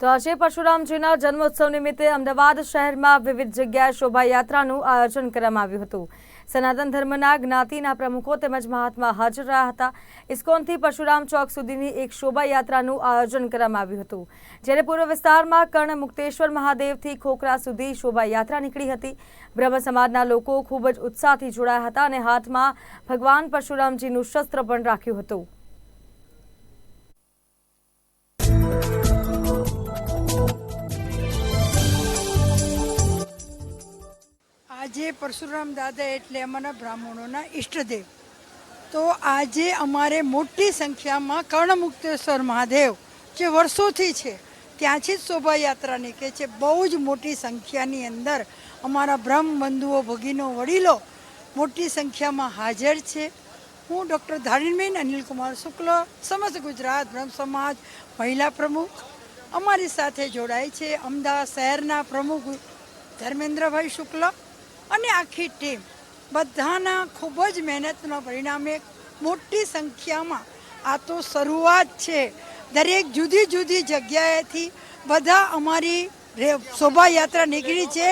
તો આજે પરશુરામજીના જન્મોત્સવ નિમિત્તે અમદાવાદ શહેરમાં વિવિધ જગ્યાએ શોભાયાત્રાનું આયોજન કરવામાં આવ્યું હતું. સનાતન ધર્મના જ્ઞાતિના પ્રમુખો તેમજ મહાત્મા હાજર રહ્યા હતા. ઇસ્કોનથી પરશુરામ ચોક સુધીની એક શોભાયાત્રાનું આયોજન કરવામાં આવ્યું હતું. જ્યારે પૂર્વ વિસ્તારમાં કર્ણ મુક્તેશ્વર મહાદેવથી ખોખરા સુધી શોભાયાત્રા નીકળી હતી. બ્રહ્મ સમાજના લોકો ખૂબ જ ઉત્સાહથી જોડાયા હતા અને હાથમાં ભગવાન પરશુરામજીનું શસ્ત્ર પણ રાખ્યું હતું. આજે પરશુરામ દાદા એટલે અમારા બ્રાહ્મણોના ઈષ્ટદેવ. તો આજે અમારે મોટી સંખ્યામાં કર્ણમુક્તેશ્વર મહાદેવ, જે વર્ષોથી છે ત્યાંથી જ શોભાયાત્રા નીકળે છે બહુ જ મોટી સંખ્યાની અંદર અમારા બ્રહ્મ બંધુઓ, ભગીનો, વડીલો મોટી સંખ્યામાં હાજર છે. હું ડૉક્ટર ધારીણબેન અનિલકુમાર શુક્લ, સમસ્ત ગુજરાત બ્રહ્મ સમાજ મહિલા પ્રમુખ. અમારી સાથે જોડાય છે અમદાવાદ શહેરના પ્રમુખ ધર્મેન્દ્રભાઈ શુક્લ. અને આખી ટીમ. બધાના ખૂબ જ મહેનતના પરિણામે મોટી સંખ્યામાં. આ તો શરૂઆત છે. દરેક જુદી જુદી જગ્યાએથી બધા અમારી શોભાયાત્રા નીકળી છે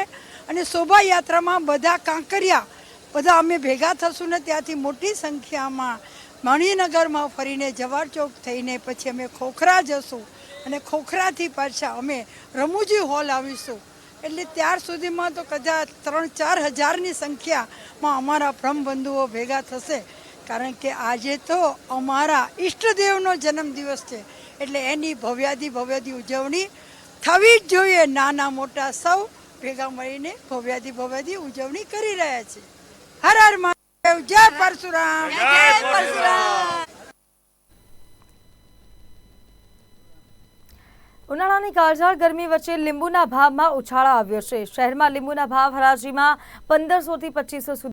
અને શોભાયાત્રામાં બધા કાંકરિયા, બધા અમે ભેગા થશું ને ત્યાંથી મોટી સંખ્યામાં મણિનગરમાં ફરીને જવાર ચોક થઈને પછી અમે ખોખરા જશું અને ખોખરાથી પાછા અમે રમૂજી હોલ આવીશું. એટલે ત્યાર સુધીમાં તો કદાચ ત્રણ ચાર હજારની સંખ્યામાં અમારા બ્રહ્મબંધુઓ ભેગા થશે. કારણ કે આજે તો અમારા ઈષ્ટદેવનો જન્મદિવસ છે. એટલે એની ભવ્યાદી ભવ્યાદી ઉજવણી થવી જ જોઈએ. નાના મોટા સૌ ભેગા મળીને ભવ્યાદી ભવ્યાદી ઉજવણી કરી રહ્યા છે. હર હર મહાદેવ. જય પરશુરામ. જય પરશુરામ. ઉનાળાની કાળઝાળ ગરમી વચ્ચે લીંબુના ભાવમાં ઉછાળા આવ્યો છે. શહેરમાં લીંબુના ભાવ હરાજીમાં પંદરસોથી પચીસો સુધી